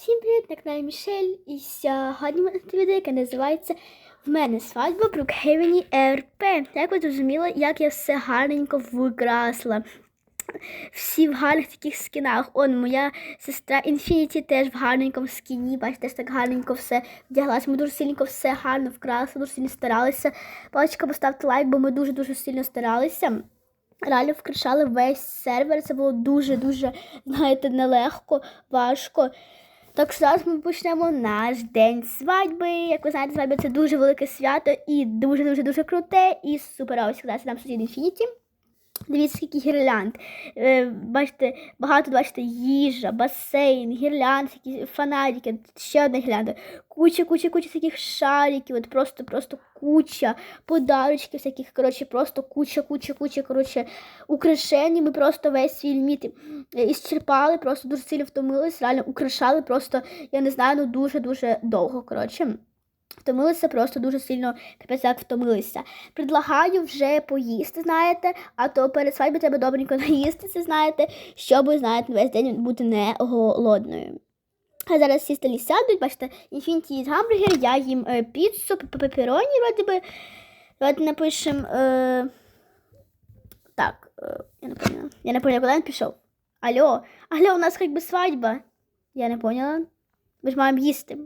Всім привіт, на Мішель. І сьогодні ми відео, яке називається В мене свадьба в Брукхевені РП. Як ви зрозуміли, як я все гарненько викрасила. Всі в гарних таких скінах. Он моя сестра Інфініті теж в гарненькому скіні. Бачите, теж так гарненько все вдяглася. Ми дуже сильненько все гарно вкрасили, дуже сильно старалися. Паличка, поставте лайк, бо ми дуже-дуже сильно старалися. Реально вкрашали весь сервер. Це було дуже-дуже, знаєте, нелегко, важко. Так що зараз ми почнемо наш день свадьби. Як ви знаєте, свадьба це дуже велике свято і дуже-дуже дуже круте. І супер. Ось нам сусід Інфініті. Дивіться, скільки гірлянд. Е, бачите, багато бачите, їжа, басейн, гірлянд, які фанатики, ще одна гірлянда. Куча, куча, куча таких шариків, от просто, просто куча подарочків, всяких, коротше, просто куча, куча, куча, коротше, украшень. Ми просто весь свій ліміт е, ісчерпали, просто дуже сильно втомились, реально украшали просто, я не знаю, ну дуже-дуже довго, коротше. Втомилися просто дуже сильно капець як втомилися. Предлагаю вже поїсти, знаєте, а то перед свадьбою треба добренько наїстися, знаєте, щоб, знаєте, весь день бути не голодною. А зараз всі столі сядуть, бачите, інфініті їсть гамбургер, я їм е, піцу, пеппероні, вроді би. Давайте напишемо. Е... Так, е... я не поняла. Я не поняла, куди він пішов. Алло, алло, у нас як би свадьба. Я не поняла. Ми ж маємо їсти.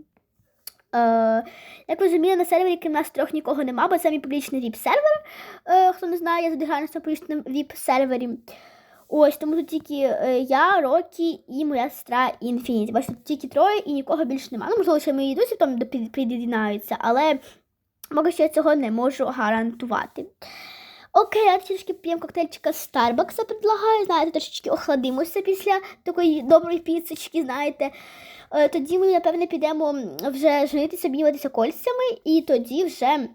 Е, як розумію, на сервері крім нас трьох нікого нема, бо це мій публічний віп-сервер. Е, хто не знає, я задиграю на цьому публічному віп-сервері. Ось, тому тут тільки е, я, Рокі і моя сестра Інфініті. Бачите, тут тільки троє і нікого більше немає. Ну, можливо, ще мої друзі там під'єднаються, але поки що я цього не можу гарантувати. Окей, я трішки п'ємо коктейльчика Старбакса предлагаю, знаєте, трошечки охладимося після такої доброї піцечки, знаєте. Е, тоді ми, напевне, підемо вже женитися, обмінюватися кольцями, і тоді вже.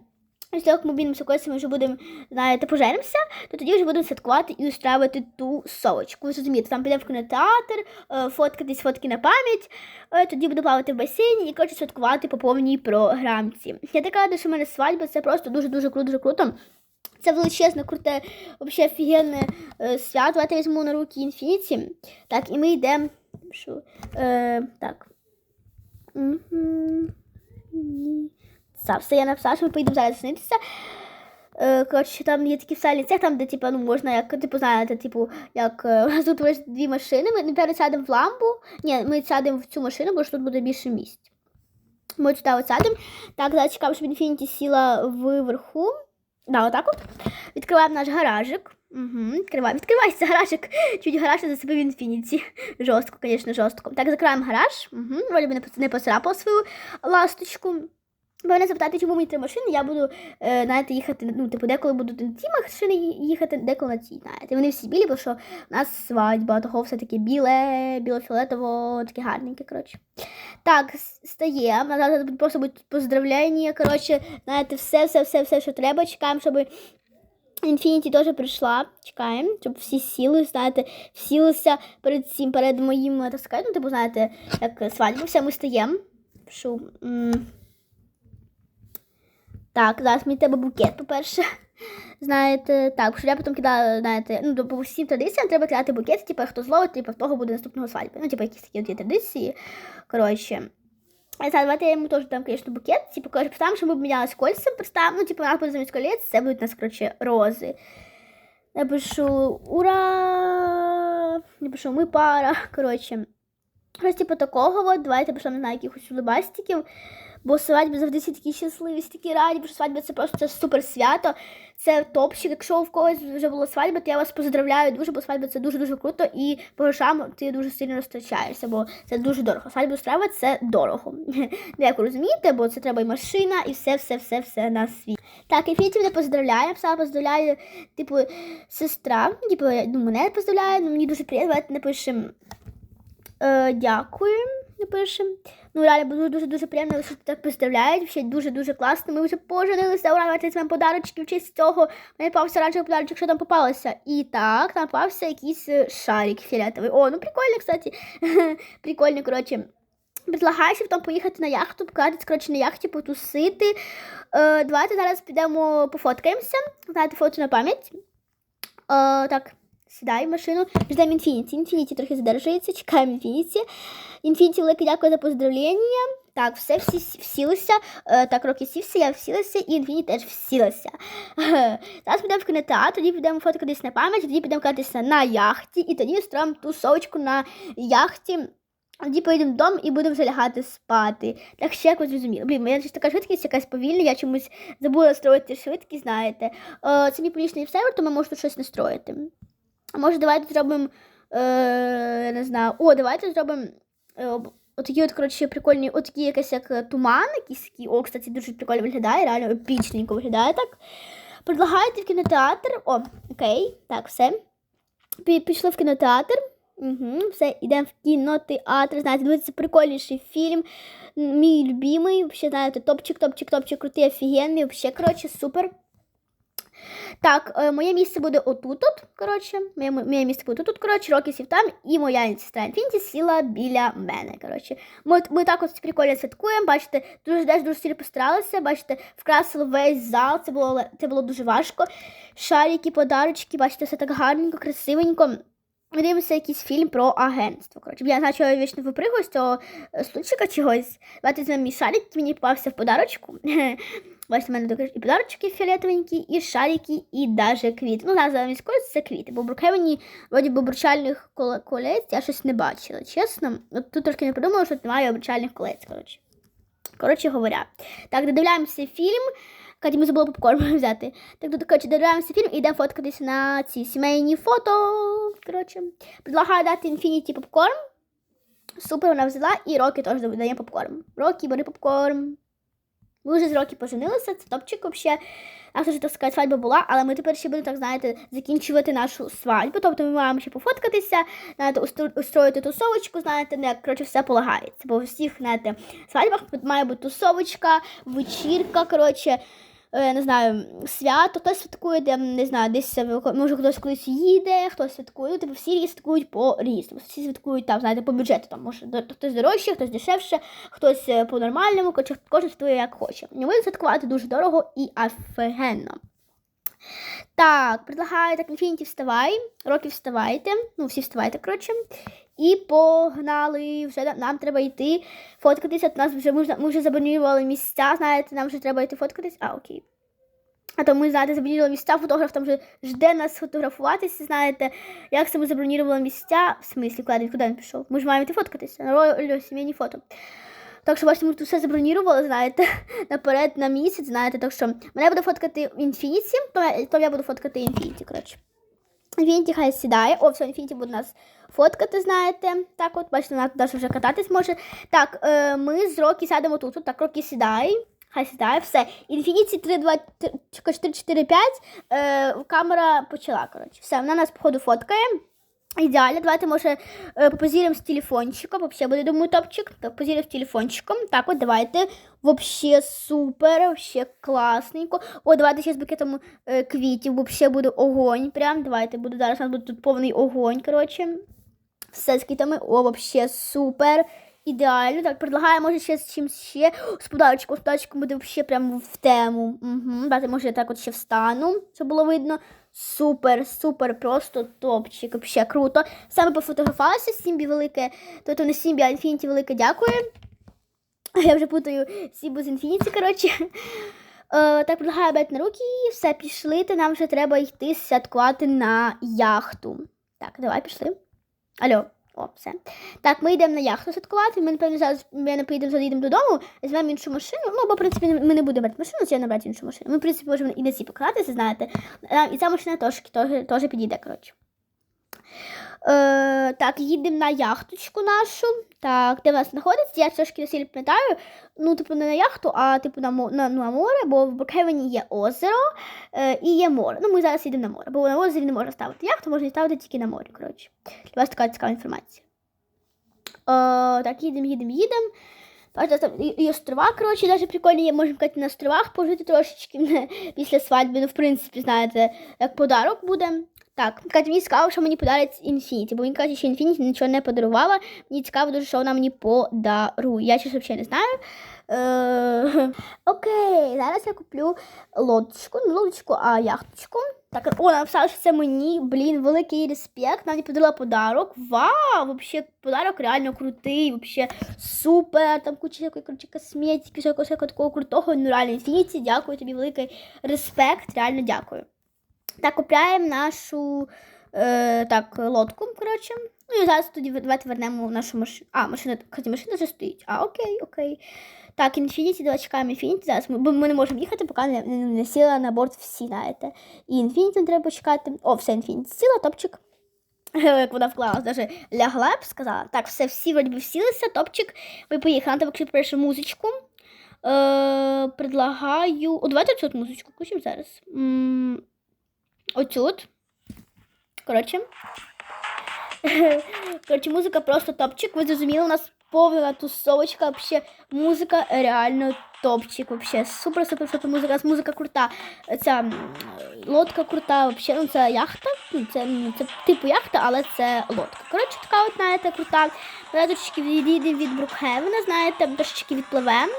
Після як ми обмінюємося кольцями, вже будемо, знаєте, поженимося, то тоді вже будемо святкувати і устраювати ту совочку. Ви розумієте, там підемо в кінотеатр, е, фоткатись фотки на пам'ять, е, тоді буду плавати в басейні і коротше святкувати по повній програмці. Я така, що в мене свадьба це просто дуже-дуже круто, дуже круто. Це величезне, круте, взагалі офігенне свято. Давайте візьму на руки інфініті. Так, і ми йдемо. Е, Так. Все я написала, що ми поїдемо зараз снитися. Е, коротше, там є такі сальні цех, там, де типу, ну, можна, як, типу, знаєте, типу, як е, тут дві машини, ми напевно сядемо в ламбу. Ні, ми сядемо в цю машину, бо ж тут буде більше місць. Ми туди сядемо. Так, зараз чекаємо, щоб Infinity сіла вверху. Да, отак от. Відкриваємо наш гаражик. Угу, відкриваємо. відкривайся гаражик. Чуть гараж за себе в інфініті. Жорстко, звісно, жорстко. Так, закриваємо гараж. Угу, Вроді би не посрапав свою ласточку. Ви мене запитати, чому мені три машини, я буду е, знаєте, їхати, ну, типу, деколи буду на ті машини їхати, деколи на ті. знаєте. Вони всі білі, бо що у нас свадьба, того все таке біле, біло-фіолетово, таке гарненьке, коротше. Так, стаємо. Зараз просто будуть поздравлення, коротше, знаєте, все, все, все, все, що треба. Чекаємо, щоб Інфініті теж прийшла. Чекаємо, щоб всі сіли, знаєте, сілися перед цим, перед моїм, так сказати, ну, типу, знаєте, як свадьба. Все, ми стаємо. Пишу. Так, зараз мені тебе букет, по-перше. Знаєте, так, що я потім кидаю, знаєте, ну, по всім традиціям треба кидати букет, типу, хто зловить, типу, в того буде наступного свадьби. Ну, типу, якісь такі от є традиції. Коротше. А давайте я йому теж дам, конечно, букет. Типу, коротше, представимо, що ми обмінялись кольцем, представимо, ну, типу, нас буде замість колець, це будуть у нас, коротше, рози. Я пишу ура! Я пишу ми пара. Коротше. Щось типу такого, от, давайте пишу, не знаю, якихось улибастиків. Бо свадьби завжди всі такі щасливі, всі такі раді, бо свадьба це просто це супер свято. Це топчик. Якщо у когось вже була свадьба, то я вас поздравляю дуже, бо свадьба це дуже-дуже круто і по грошам ти дуже сильно розтрачаєшся, бо це дуже дорого. Свадьбу страва це дорого. Як ви розумієте, бо це треба і машина, і все-все-все-все на світ. Так, і Фіті мене поздравляє, писала поздравляє, типу, сестра, типу, ну, мене поздравляє, ну, мені дуже приємно, давайте напишемо е, дякую, напишемо. Ну, реально дуже дуже дуже приємно, що так представляють. Ще дуже-дуже класно. Ми вже поженилися, ура, давайте візьмемо подарочки в честь цього. Мені попався раніше подарочок, що там попалося. І так, там попався якийсь е, шарик фіолетовий. О, ну прикольно, кстати. прикольно, коротше. Предлагаю, там поїхати на яхту, покататися, коротше, на яхті, потусити. Е, Давайте зараз підемо пофоткаємося. Знаєте, фото на пам'ять. Е, так. Сідай в машину, ждемо Інфініті. Інфініті трохи задержується, чекаємо Інфініті. Інфініті велике дякую за поздравлення. Так, все всі всілися. Е, Так, роки сівся, я всілася, і Інфіні теж всілася. Зараз підемо в кінотеатр, тоді підемо фоткатись на пам'ять, тоді підемо кататися на яхті, і тоді строїмо тусовочку на яхті. Тоді поїдемо додому і будемо вже лягати спати. Так ще якось зрозуміло. Блін, ж така швидкість якась повільна, я чомусь забула строїти швидкість, знаєте. Е, Це мій полічний сервер, то ми можемо тут щось настроїти. Може, давайте зробимо. Е, не знаю. О, давайте зробимо. Е, Отакі от, коротше, прикольні, отакі якась як е, туман, якийсь такий. О, кстати, дуже прикольно виглядає, реально епічненько виглядає так. Предлагаєте в кінотеатр. О, окей, так, все. Пі- Пішли в кінотеатр. Угу, все, йдемо в кінотеатр. Знаєте, дивіться, прикольніший фільм. Мій любимий. Взагалі, знаєте, топчик, топчик, топчик, крутий, офігенний. Взагалі, коротше, супер. Так, е, моє місце буде отут. от Коротше, моє, моє місце буде тут, коротше, Рокі сів там, і моя сестра Інфінті сіла біля мене. Коротше. Ми, ми так от прикольно святкуємо. Бачите, дуже теж дуже сильно постаралися. Бачите, вкрасили весь зал. Це було це було дуже важко. Шарики, подарочки, бачите, все так гарненько, красивенько. Ми дивимося якийсь фільм про агентство. Коротше, я знаю, що я вічно випригую з цього е, стульчика чогось. Давайте візьмемо мій шарик, мені попався в подарочку. Бачите, в мене також і подарочки фіолетовенькі, і шарики, і даже квіти. Ну, назва міської це квіти, бо Брукхевені, вроді обручальних колець я щось не бачила, чесно. От тут трошки не придумала, що немає обручальних колець, коротше. Коротше говоря. Так, додивляємося фільм. Каті, ми забули попкорн взяти. Так, тут, коротше, додивляємося фільм і йдемо фоткатися на ці сімейні фото. Коротше, предлагаю дати Інфініті попкорн. Супер, вона взяла, і Рокі теж дає попкорн. Рокі, бери попкорн. Ми вже з роки поженилися, це топчик взагалі. А вже так сказати, свадьба була, але ми тепер ще будемо, так знаєте, закінчувати нашу свадьбу. Тобто ми маємо ще пофоткатися, знаєте, устро- устроїти тусовочку, знаєте, не як коротше все полагається. Бо у всіх, знаєте, свадьбах має бути тусовочка, вечірка, коротше. Е, Не знаю, свято, хтось святкує, де, не знаю, десь може хтось кудись їде, хтось святкує. Ну, типу, всі святкують по різному. Всі святкують там, знаєте, по бюджету. Там може хтось дорожче, хтось дешевше, хтось е, по-нормальному, кожен святкує як хоче. І Будемо святкувати дуже дорого і офігенно. Так, предлагаю так, Інфініті вставай, Роки вставайте, ну всі вставайте, коротше. І погнали. Вже нам- треба йти фоткатися. Нас вже ми вже забронювали місця, знаєте, нам вже треба йти фоткатись. А, окей. А то ми, знаєте, забронювали місця, фотограф там вже жде нас фотографуватися, знаєте, як це забронювали місця. В смислі, куди він, куди він пішов? Ми ж маємо йти фоткатися. На сімейні фото. Так що, бачите, ми тут все забронювали, знаєте, наперед на місяць, знаєте, так що мене буде фоткати Інфініті, то, то я буду фоткати Інфініті, коротше. Інфініті хай сідає. О, все, Інфініті буде нас фоткати, знаєте. Так, от, бачите, вона туди вже кататись може. Так, е, ми з Рокі сядемо тут. От, так, Рокі сідай. Хай сідає, все. Інфініті 3, 2, 4, 4, 5. Е, камера почала, коротше. Все, вона нас, походу, фоткає. Ідеально, давайте, може, е, попозіримо з телефончиком. Вообще буде, думаю, топчик. Так, позіримо з телефончиком. Так, от давайте. Вообще супер, вообще класненько. О, давайте ще з букетом е, квітів. Вообще буде огонь. Прям давайте буду зараз. У нас буде тут повний огонь. Коротше. Все з квітами. О, вообще супер. Ідеально. Так, предлагаю, може, ще з чимось ще. З подарочком. З подарочком буде вообще прям в тему. Угу. Давайте, може, я так от ще встану, щоб було видно. Супер, супер, просто топчик. Вообще круто. Саме пофотографувалася Сімбі велике. Тобто не Сімбі, а Інфініті велике дякую. Я вже путаю Сібу з Інфініті, коротше. Е, так, предлагаю брати на руки, все, пішли, то нам вже треба йти святкувати на яхту. Так, давай пішли. Алло, о, все. Так, ми йдемо на яхту святкувати. Ми, напевно, зараз ми не поїдемо, заїдемо додому, візьмемо іншу машину. Ну, бо, в принципі, ми не будемо брати машину, це я набрати іншу машину. Ми, в принципі, можемо і на цій покататися, знаєте. Е, І ця машина теж, теж, теж підійде, коротше. Е, так, їдемо на яхточку нашу. Так, де вона знаходиться? Я трошки не пам'ятаю. Ну, типу, не на яхту, а типу на, на, ну, на море, бо в Брукхевені є озеро е, і є море. Ну, ми зараз їдемо на море, бо на озері не можна ставити яхту, можна ставити тільки на морі. Коротше. Для вас така цікава інформація. Е, так, їдемо, їдемо, їдемо. Там і, острова, коротше, навіть прикольні є, можемо на островах пожити трошечки після свадьби. Ну, в принципі, знаєте, як подарок буде. Так, мені цікаво, що мені подарить Інфініті, бо він каже, що Інфініті нічого не подарувала. Мені цікаво дуже, що вона мені подарує. Я щось взагалі не знаю. Е, Окей, зараз я куплю лодочку, не лодочку, а яхточку. Так, о, написала, що це мені, блін, великий респект. Нам подарила подарок. Вау! Вообще, подарок реально крутий, вообще супер. Там куча якої коротше, косметики, всякого всякого такого крутого. Ну реально, Інфініті, дякую тобі, великий респект. Реально дякую. Так, купляємо нашу е, так, лодку, коротше. Ну і зараз тоді давайте вернемо нашу машину. А, машина, кстати, машина вже стоїть. А, окей, окей. Так, Infinity, давай чекаємо Infinity. Зараз ми, ми не можемо їхати, поки не, не, не сіла на борт всі, знаєте. І Infinity треба почекати. О, все, Infinity сіла, топчик. Як вона вклалась, даже лягла, я б сказала. Так, все, всі вроді всілися, топчик. Ви поїхали. Треба включити першу музичку. Е, предлагаю. О, давайте от музичку включимо зараз. М, Оцю. Коротше. Коротше, музика просто топчик. Ви зрозуміли, у нас повна тусовочка. Вообще, музика реально топчик. Вообще, супер, супер, супер музика. У нас музика крута. Ця лодка крута. Вообще, ну це яхта. Ну, це, ну, це типу яхта, але це лодка. Коротше, така от, знаєте, крута. Ми трошечки відійдемо від Брукхевена, знаєте, трошечки відпливемо.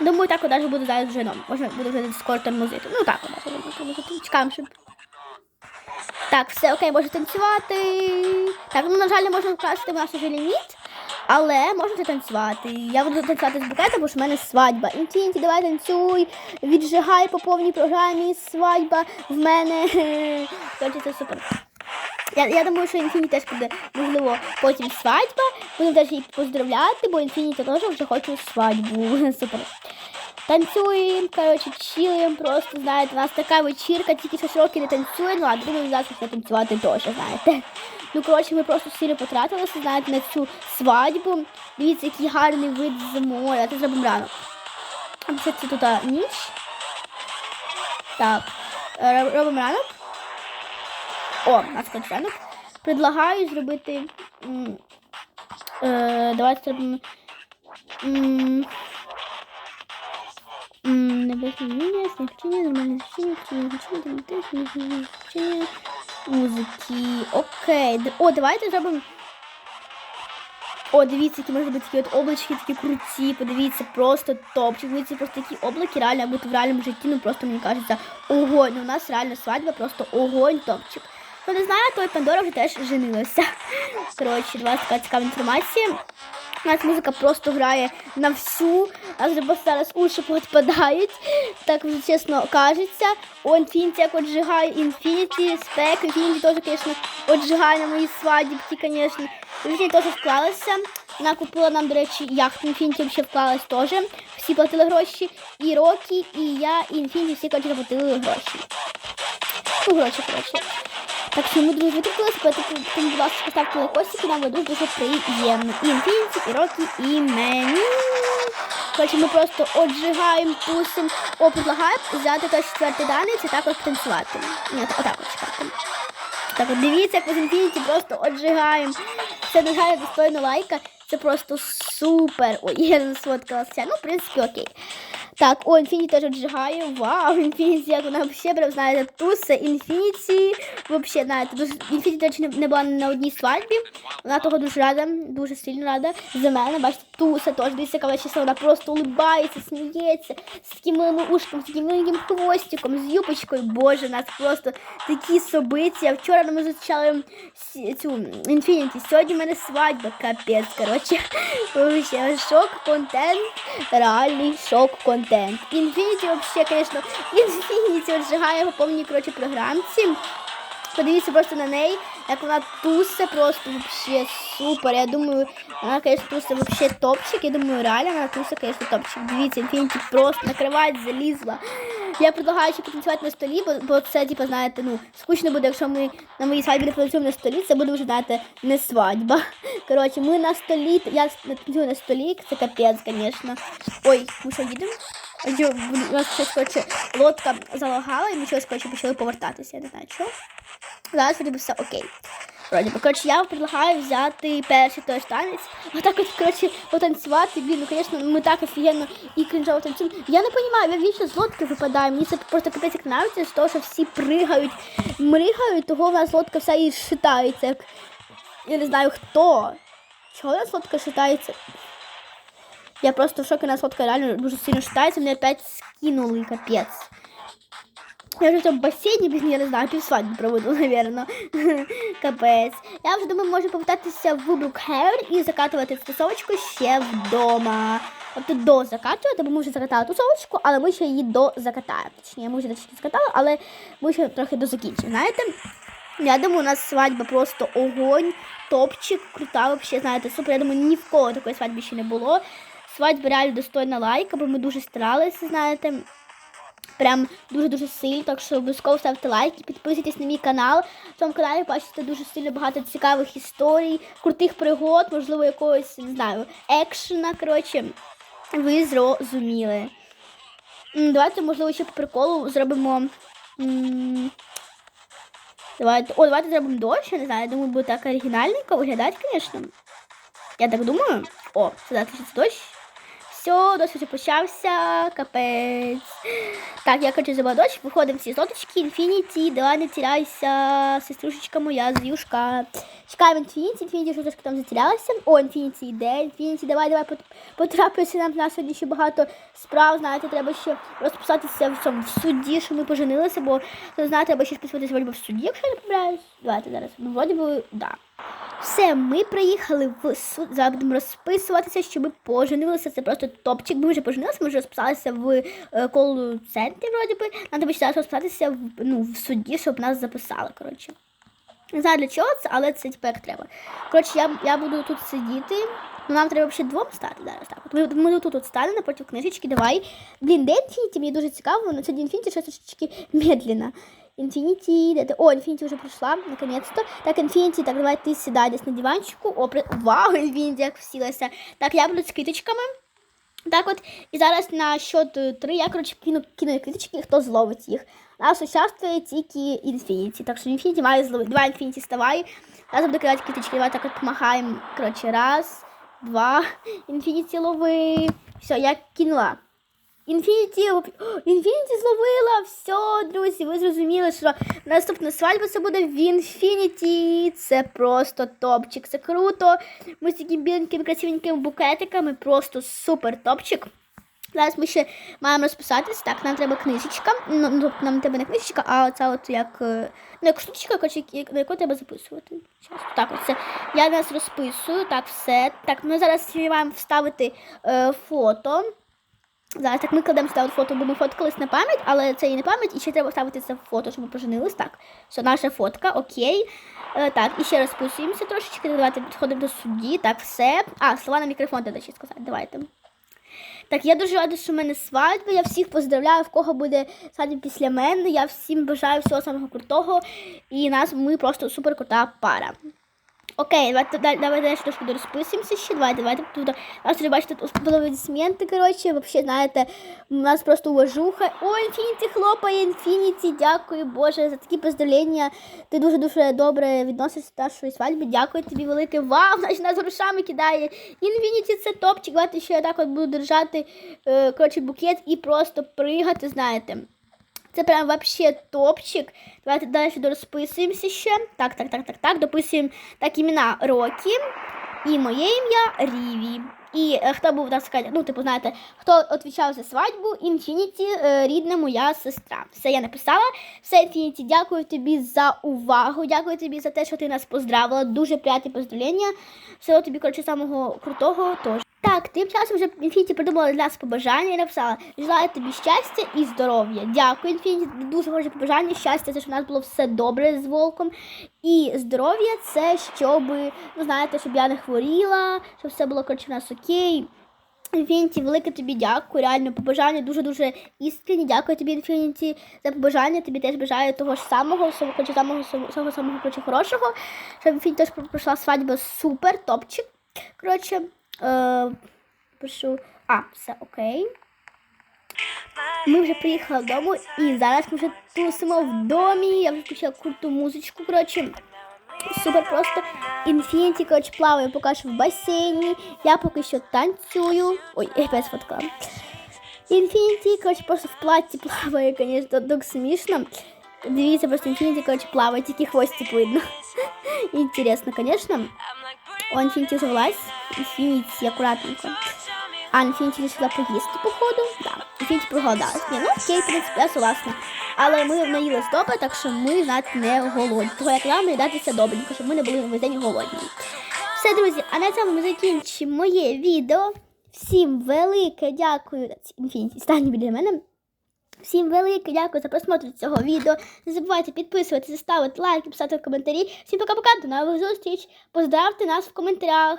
Думаю, так даже буде зараз вже ну, Може, буде вже скоро тормозити. Ну так, буде тормозити. Чекаємо, щоб так, все окей, можна танцювати. Так, ну, на жаль, не можна вкрасти наш вже ліміт, але можна танцювати. Я буду танцювати з букетом, бо ж в мене свадьба. Інфініті, давай танцюй, віджигай по повній програмі, свадьба в мене. Коротше, це супер. Я, я думаю, що Інфініті теж буде, можливо, потім свадьба. Будемо теж її поздравляти, бо Інфініті теж вже хоче свадьбу. Супер. Танцюємо, коротше, чилуємо, просто, знаєте, у нас така вечірка, тільки щось роки не танцює, ну, а думаю, зараз почне танцювати теж, знаєте. Ну, коротше, ми просто сильно потратилися, знаєте, на цю свадьбу. Дивіться, який гарний вид з моря. Це зробимо рано. А це тут ніч. Так, е, робимо ранок. О, нас ранок. Предлагаю зробити. Е, давайте зробимо. Небесне лінія, смягчення, нормальне вчення, звучання, драматичне, звучання, музики. Окей. О, давайте зробимо. О, дивіться, які можуть бути такі от облачки, такі круті, подивіться, просто топчик. Дивіться, просто такі облаки реально бути в реальному житті, ну просто мені кажеться, огонь. У нас реально свадьба, просто огонь, топчик. Хто не знає, той Пандора вже теж женилася. Коротше, два така цікава інформація. У нас музика просто грає на всю, а вже зараз уші підпадають. Так вже чесно кажеться. О, Інфініті як отжигає, Інфініті, спек, Інфініті теж, звісно, отжигає на моїй свадібці, звісно. Інфініті теж вклалася. Вона купила нам, до речі, яхту Інфініті взагалі вклалась теж. Всі платили гроші. І Рокі, і я, і Інфініті всі, коротше, заплатили гроші. Ну, гроші, коротше. Так що ми друзі відгукнулися, тому, будь ласка, поставте лайкосики, нам буде дуже приємно. І Інфініті, і Рокі, і мені. Коротше, ми просто отжигаємо, тусим. О, предлагаю взяти той четвертий даний, це також танцювати. Ні, отак от чекати. Так от дивіться, як ми з Інфініті просто отжигаємо. Це дуже достойно лайка. Це просто супер. Ой, я не сфоткалася. Ну, в принципі, окей. Так, о, Інфініті теж отжигає. Вау, Інфініті, як вона взагалі, прям, знаєте, туса, Інфініті. Взагалі, знаєте, дуже Інфініті, до не, була на одній свадьбі. Вона того дуже рада, дуже сильно рада. За мене, бачите, туса теж дивіться, яка вона вона просто улыбається, сміється, з таким милим ушком, з таким миленьким хвостиком, з юбочкою. Боже, нас просто такі собиття. Вчора ми зустрічали цю Інфініті, сьогодні в мене свадьба, капець, коротше. Вообще, шок-контент, реальний шок-контент. Інфініті, вообще, звісно, Інфініті отжигає по повній, коротше, програмці. Подивіться просто на неї, як вона тусе просто вообще супер. Я думаю, вона, конечно, тусе вообще топчик. Я думаю, реально вона тусе, конечно, топчик. Дивіться, Інфініті просто на кровать залізла. Я предлагаю ще потанцювати на столі, бо, бо це, типу, знаєте, ну, скучно буде, якщо ми на моїй свадьбі не потанцюємо на столі, це буде вже, знаєте, не свадьба. Коротше, ми на столі, я танцюю на столі, це капець, звісно. Ой, ми що їдемо? У нас щось, коротше, лодка залагала, і ми щось, коротше, почали повертатися. Я не знаю, що. Зараз вроді все окей. Вроді коротше, я предлагаю взяти перший той танець. Отак от, коротше, потанцювати. Блін, ну, звісно, ми так офігенно і кринжово танцюємо. Я не розумію, я вічно з лодки випадаю. Мені це просто капець як нравиться, з того, що всі пригають, мригають, того в нас лодка вся і шитається. Як... Я не знаю хто. Чого у нас лодка шитається? Я просто в шокі, у нас лодка реально дуже сильно шитається, мене опять скинули, капець. Я вже в басейні, без я не знаю, півсвадьби проведу, напевно. Капець. Я вже думаю, можу повертатися в Брукхевен і закатувати тусовочку ще вдома. Тобто до закатувати, бо ми вже закатали тусовочку, але ми ще її до закатаємо. Точніше, ми вже трішки закатали, але ми ще трохи до закінчимо. Знаєте? Я думаю, у нас свадьба просто огонь, топчик, крута, вообще, знаєте, супер. Я думаю, ні в кого такої свадьби ще не було. Свадьба реально достойна лайка, бо ми дуже старалися, знаєте. Прям дуже-дуже сильно, так що обов'язково ставте лайки, підписуйтесь на мій канал. В цьому каналі бачите дуже сильно багато цікавих історій, крутих пригод, можливо, якогось, не знаю, екшена. Коротше, ви зрозуміли. Давайте, можливо, ще по приколу зробимо. Давайте. О, давайте зробимо дощ, я не знаю, я думаю, буде так оригінальненько виглядати, звісно. Я так думаю. О, тишиться дощ. Все, дощ вже почався, капець. Так, я хочу забрати дощ, виходимо всі з лодочки, інфініті, давай не тіряйся, сеструшечка моя, зюшка. Чекаємо інфініті, інфініті що трошки там затерялася. О, інфініті йде, інфініті, давай, давай, пот- потрапися нам, в нас сьогодні ще багато справ, знаєте, треба ще розписатися в цьому в суді, що ми поженилися, бо, знаєте, треба ще вроді в суді, якщо я не помиляюсь. Давайте зараз. Ну, вроді би, да. Все, ми приїхали в суд. Зараз будемо розписуватися, що ми поженилися. Це просто топчик. Ми вже поженилися, ми вже розписалися в е, колу центрі, вроді би. Треба зараз розписатися в, ну, в суді, щоб нас записали. Коротше. Не знаю для чого це, але це тепер треба. Коротше, я, я буду тут сидіти. Ну, нам треба ще двом стати зараз. Так. От ми, ми тут, тут станемо напроти книжечки, давай. Блін, де інфініті? Мені дуже цікаво, але це інфініті щось трошечки медленно. Інфініті, де ти? О, інфініті вже прийшла, наконец-то. Так, інфініті, так, давай ти сідай десь на диванчику. О, при... Вау, інфініті, як всілася. Так, я буду з квіточками. Так от, і зараз на счет е, три я, коротше, кину, кину квіточки, хто зловить їх. Нас участвує тільки інфініті. Так що інфініті має зловити. Два інфініті ставай. Зараз буду кидати квіточки. Давай так от помахаємо. Коротше, раз, два. Інфініті лови. Все, я кинула. Інфініті, Інфініті зловила. Все, друзі, ви зрозуміли, що наступна свадьба це буде в Інфініті. Це просто топчик. Це круто. Ми з таким біленьким красивенькими букетиками. Просто супер топчик. Зараз ми ще маємо розписатись. Так, нам треба книжечка. Ну, ну, тобто нам треба не книжечка, а оця от як, е, ну, як штучка, на яку треба записувати. Щас. Так, оце. Я нас розписую. Так, все. Так, ми зараз маємо вставити е, фото. Зараз так ми кладемо сюди от фото, бо ми фоткались на пам'ять, але це і не пам'ять, і ще треба ставити це фото, щоб ми поженились. Так, все, наша фотка, окей. Е, так, і ще розписуємося трошечки. Давайте підходимо до судді. Так, все. А, слова на мікрофон треба ще сказати. Давайте. Так, я дуже рада, що в мене свадьба. Я всіх поздравляю, в кого буде свадьба після мене. Я всім бажаю всього самого крутого. І нас ми просто супер крута пара. Окей, давайте давайте трошки розписуємося ще. Давайте, давайте тут. Нас вже бачите, тут аплодисменти, коротше, взагалі, знаєте, у нас просто уважуха. О, інфініті хлопає, інфініті, дякую, Боже, за такі поздравлення. Ти дуже-дуже добре відносишся до нашої свадьби. Дякую тобі велике. Вау, значить нас грошами кидає. Інфініті це топчик. Давайте ще я так от буду держати е, коротше, букет і просто пригати, знаєте. Це прям вообще топчик. Давайте далі розписуємося ще. Так, так, так, так, так. Дописуємо так імена Рокі і моє ім'я Ріві. І е, хто був так сказати, ну, типу, знаєте, хто відповідав за свадьбу, Інфініті, е, рідна моя сестра. Все я написала. Все, Інфініті, дякую тобі за увагу. Дякую тобі за те, що ти нас поздравила. Дуже приятні поздравлення. Всього тобі, коротше, самого крутого. Тож. Так, тим часом вже Інфініті придумала для нас побажання і написала: Желаю тобі щастя і здоров'я. Дякую, Інфініті. Дуже хороше побажання. Щастя, це щоб у нас було все добре з волком. І здоров'я це щоб, ну знаєте, щоб я не хворіла, щоб все було коротше в нас окей. Інфініті, велике тобі дякую. Реально побажання дуже-дуже іскренні. Дякую тобі, Інфініті, за побажання. Тобі теж бажаю того ж самого, коротше, самого самого самого хорошого. Щоб Інфініті теж пройшла свадьба супер, топчик. Коротше, е, пишу. А, все окей. Ми вже приїхали додому і зараз ми вже тусимо в домі. Я вже включила круту музичку. Коротше, супер просто. Інфініті, коротше, плаває поки що в басейні. Я поки що танцюю. Ой, я опять сфоткала. Інфініті, коротше, просто в платі плаває, звісно, так смішно. Дивіться, просто інфініті, коротше, плаває, тільки хвостик видно. Інтересно, звісно. О, вже влазь. Інфініті, акуратненько. А Інфініті вирішила поїсти, походу. Да. Інфініті проголодалась. Ні, ну окей, в принципі, я согласна. Але ми наїлись добре, так що ми знаєте, не голодні. Того як нам їдатися добренько, щоб ми не були весь день голодні. Все, друзі, а на цьому ми закінчимо моє відео. Всім велике дякую. Інфініті, стань біля мене. Всім велике дякую за просмотр цього відео. Не забувайте підписуватися, ставити лайки, писати коментарі. Всім пока-пока, до нових зустріч. Поздравте нас в коментарях.